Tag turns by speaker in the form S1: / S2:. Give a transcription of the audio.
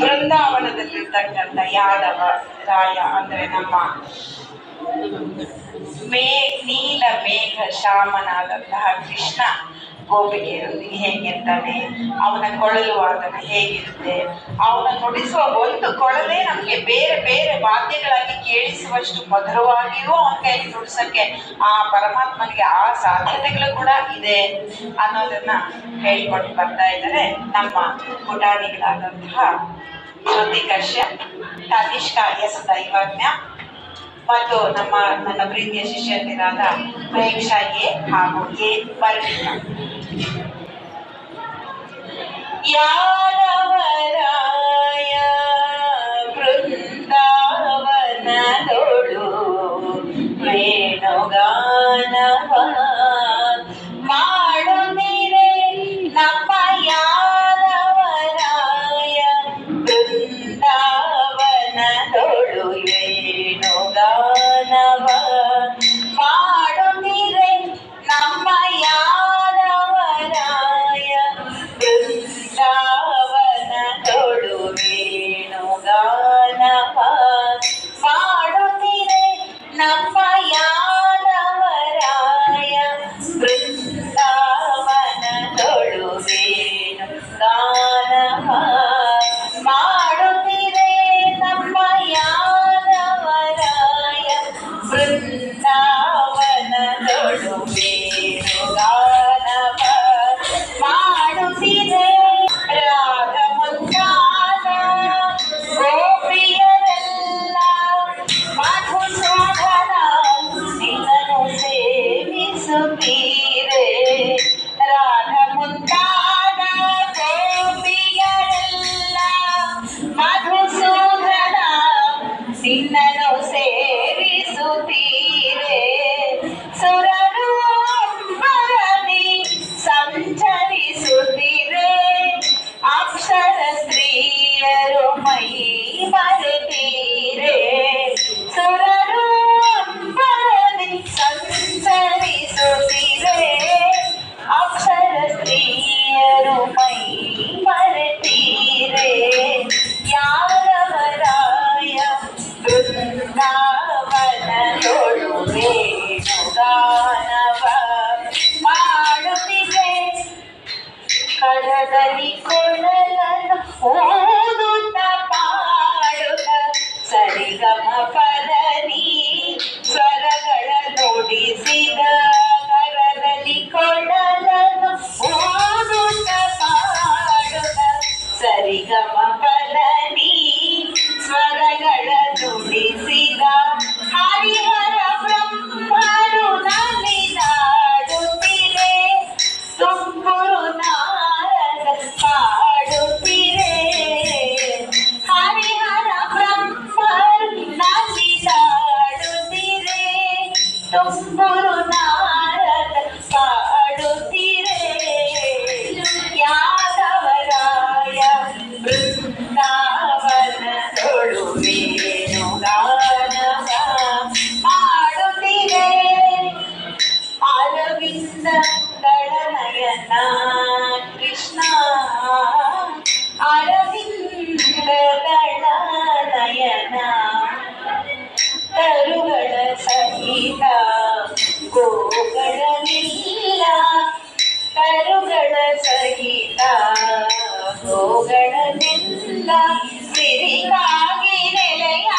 S1: ಬೃಂದಾವನದಲ್ಲಿರ್ತಕ್ಕಂಥ ಯಾದವ ರಾಯ ಅಂದ್ರೆ ನಮ್ಮ ಮೇ ನೀಲ ಮೇಘ ಶ್ಯಾಮನಾದಂತಹ ಕೃಷ್ಣ. ಗೋಪಿಕೆಯರೊಂದಿಗೆ ಹೇಗಿರ್ತಾನೆ ಅವನ ಕೊಳಲು ವಾದನ ಹೇಗಿರುತ್ತೆ, ಅವನ ನುಡಿಸುವ ಒಂದು ಕೊಳಲೇ ನಮಗೆ ಬೇರೆ ಬೇರೆ ವಾದ್ಯಗಳಾಗಿ ಕೇಳಿಸುವಷ್ಟು ಮಧುರವಾಗಿಯೂ ಅವನ ಕೈಲಿ ನುಡಿಸಕ್ಕೆ ಆ ಪರಮಾತ್ಮನಿಗೆ ಆ ಸಾಧ್ಯತೆಗಳು ಕೂಡ ಇದೆ ಅನ್ನೋದನ್ನ ಹೇಳಿಕೊಂಡು ಬರ್ತಾ ಇದ್ದಾರೆ ನಮ್ಮ ಪುಟಾಣಿಗಳಾದಂತಹ ಜ್ಯೋತಿ ಕಶ್ಯಪ್, ತನಿಷ್ಕ ಎಸ್ ದೈವಜ್ಞ ಮತ್ತು ನಮ್ಮ ನನ್ನ ಪ್ರೀತಿಯ ಶಿಷ್ಯಂದಿರಾದ ಪ್ರೇಕ್ಷಾ ಎ ಹಾಗೂ ಎ. ವರ್ಣಿತ 有。enough ವೇಣುಗಾನವ ಮಾಡುತ್ತಿದೆ ಕರದಲ್ಲಿ ಕೊಳಲನ್ನು ಓದುತ್ತ ತುಂಬುರು ನಾರದ ಪಾಡುತ್ತಿರೆ ಯಾದವರಾಯ ಬೃಂದಾವನದೊಳು ವೇಣುಗಾನವ ಮಾಡುತ್ತಿರೆ ಅರವಿಂದ ದಳನಯನ ಕೃಷ್ಣ ಅರವಿಂದ ದಳನಯನ ಸಹಿತ ಹೋಗಣನೆಲ್ಲ ಸಿರಿಗಾಗಿ ನೆಲೆಯ